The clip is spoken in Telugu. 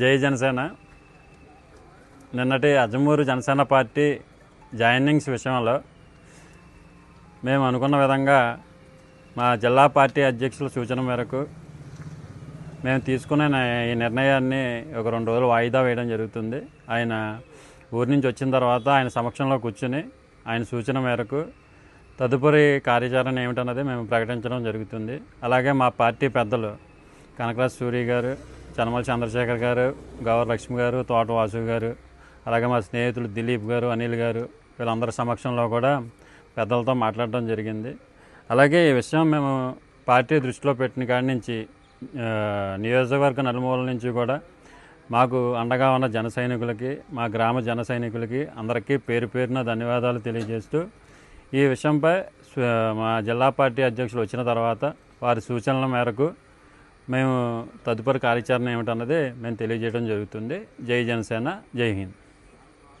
జై జనసేన. నిన్నటి అజమూరు జనసేన పార్టీ జాయినింగ్స్ విషయంలో మేము అనుకున్న విధంగా మా జిల్లా పార్టీ అధ్యక్షుల సూచన మేరకు మేము తీసుకునే ఈ నిర్ణయాన్ని ఒక రెండు రోజులు వాయిదా వేయడం జరుగుతుంది. ఆయన ఊరి నుంచి వచ్చిన తర్వాత ఆయన సమక్షంలో కూర్చుని ఆయన సూచన మేరకు తదుపరి కార్యాచరణ ఏమిటన్నది మేము ప్రకటించడం జరుగుతుంది. అలాగే మా పార్టీ పెద్దలు కనకరాజ్ సూరి గారు చనమల చంద్రశేఖర్ గారు గౌర లక్ష్మి గారు తోట వాసు గారు అలాగే మా స్నేహితులు దిలీప్ గారు అనిల్ గారు వీళ్ళందరి సమక్షంలో కూడా పెద్దలతో మాట్లాడడం జరిగింది. అలాగే ఈ విషయం మేము పార్టీ దృష్టిలో పెట్టిన కాడి నుంచి నియోజకవర్గ నలుమూల నుంచి కూడా మాకు అండగా ఉన్న జన సైనికులకి మా గ్రామ జన సైనికులకి అందరికీ పేరు పేరున ధన్యవాదాలు తెలియజేస్తూ ఈ విషయంపై మా జిల్లా పార్టీ అధ్యక్షులు వచ్చిన తర్వాత వారి సూచనల మేరకు మేము తదుపరి కార్యాచరణ ఏమిటన్నది మేము తెలియజేయడం జరుగుతుంది. జై జనసేన జై హింద్.